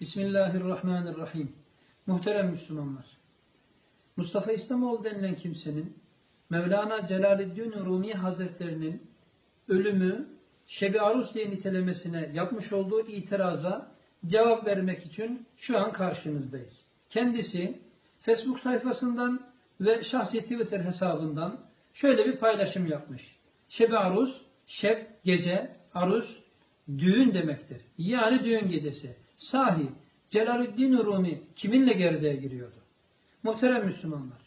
Bismillahirrahmanirrahim. Muhterem Müslümanlar. Mustafa İslamoğlu denilen kimsenin Mevlana Celaleddin Rumi Hazretlerinin ölümü Şebi Arus diye nitelemesine yapmış olduğu itiraza cevap vermek için şu an karşınızdayız. Kendisi Facebook sayfasından ve şahsi Twitter hesabından şöyle bir paylaşım yapmış. Şebi Arus, şeb gece, arus düğün demektir. Yani düğün gecesi. Sahi Celaleddin Rumi kiminle gerdeğe giriyordu? Muhterem Müslümanlar.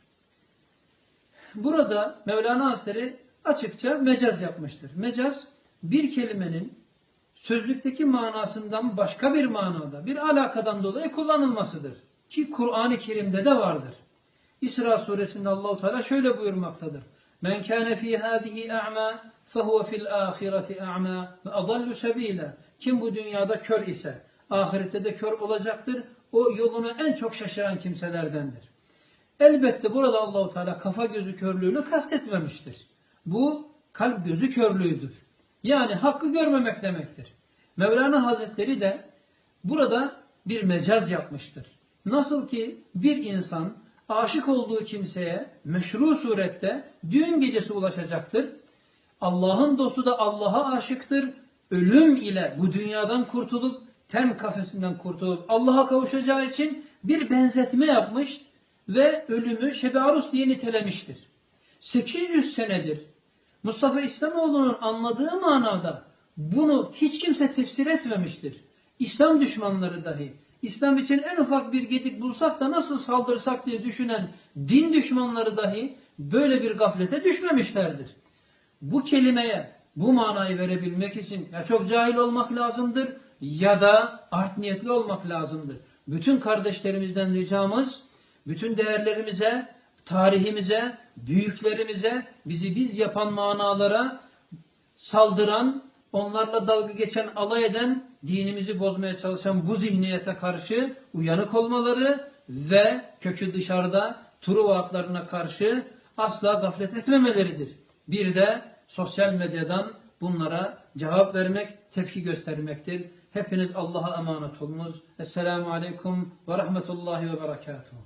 Burada Mevlana Hazretleri açıkça mecaz yapmıştır. Mecaz bir kelimenin sözlükteki manasından başka bir manada, bir alakadan dolayı kullanılmasıdır. Ki Kur'an-ı Kerim'de de vardır. İsra suresinde Allahu Teala şöyle buyurmaktadır. Men kana fi hadihi a'ma fehuve fil ahireti a'ma ve adallu sebila. Kim bu dünyada kör ise ahirette de kör olacaktır. O yolunu en çok şaşıran kimselerdendir. Elbette burada Allahu Teala kafa gözü körlüğünü kastetmemiştir. Bu kalp gözü körlüğüdür. Yani hakkı görmemek demektir. Mevlana Hazretleri de burada bir mecaz yapmıştır. Nasıl ki bir insan aşık olduğu kimseye meşru surette düğün gecesi ulaşacaktır. Allah'ın dostu da Allah'a aşıktır. Ölüm ile bu dünyadan kurtulup ten kafesinden kurtulup Allah'a kavuşacağı için bir benzetme yapmış ve ölümü Şebi diye nitelemiştir. 800 senedir Mustafa İslamoğlu'nun anladığı manada bunu hiç kimse tefsir etmemiştir. İslam düşmanları dahi İslam için en ufak bir gedik bulsak da nasıl saldırsak diye düşünen din düşmanları dahi böyle bir gaflete düşmemişlerdir. Bu kelimeye bu manayı verebilmek için ya çok cahil olmak lazımdır ya da art niyetli olmak lazımdır. Bütün kardeşlerimizden ricamız bütün değerlerimize, tarihimize, büyüklerimize, bizi biz yapan manalara saldıran, onlarla dalga geçen, alay eden, dinimizi bozmaya çalışan bu zihniyete karşı uyanık olmaları ve kökü dışarıda Truva atlarına karşı asla gaflet etmemeleridir. Bir de sosyal medyadan bunlara cevap vermek, tepki göstermektir. Hepiniz Allah'a emanet olunuz. Esselamu Aleyküm ve Rahmetullahi ve Berekatuhu.